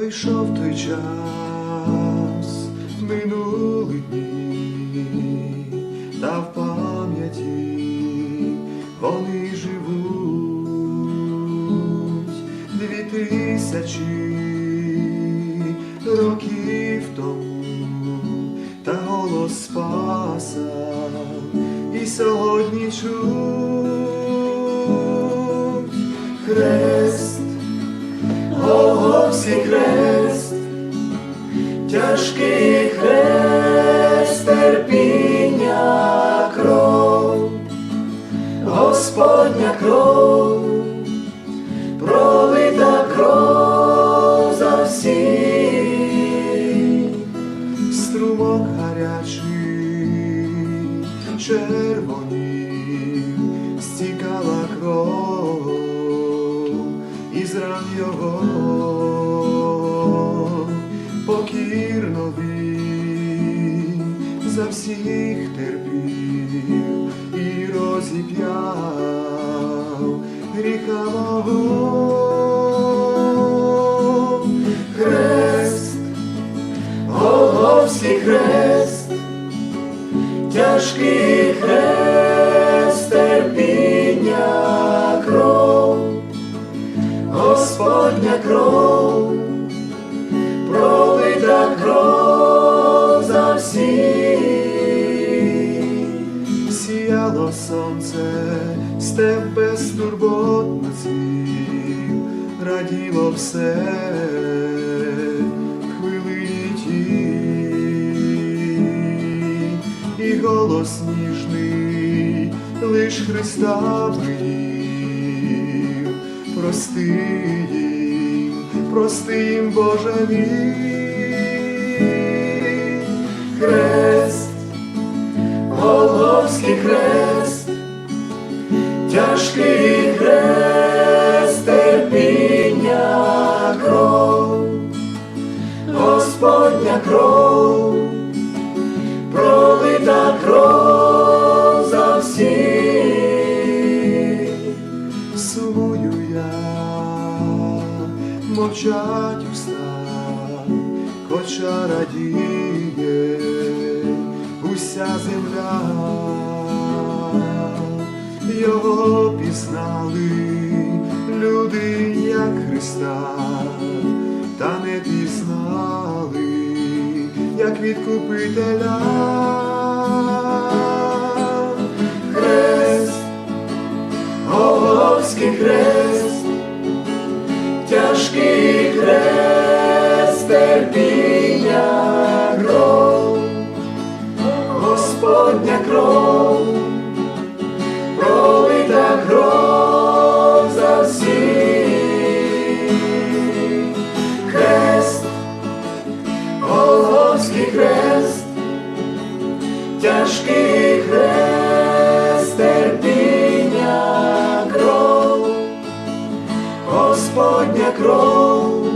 Пройшов той час, минули дні, та в пам'яті вони живуть дві тисячі років тому, та голос спаса і сьогодні чуть хрест. Хрест, тяжкий хрест, терпіння кров, Господня кров, пролита кров за всіх, струмок гарячий, червонів, стікала кров. Із ран його за всіх терпів і розіп'яв гріха мого. Сіяло сонце, степ безтурботно цвів, раділо все хвилині ті, і голос ніжний лиш Христа привів прости їм, прости їм, Боже мій. Хрест, Голгофський хрест, тяжкий хрест, терпіння кров, Господня кров, пролита кров за всіх. Сумую я, мовчать уста, хоча радіє уся земля, його пізнали люди, як Христа, та не пізнали, як відкупителя. Хрест Голгофський хрест, тяжкий хрест, Господня кров, пролита кров за всі хрест, Голгофський хрест, тяжкий хрест, терпіння кров, Господня кров.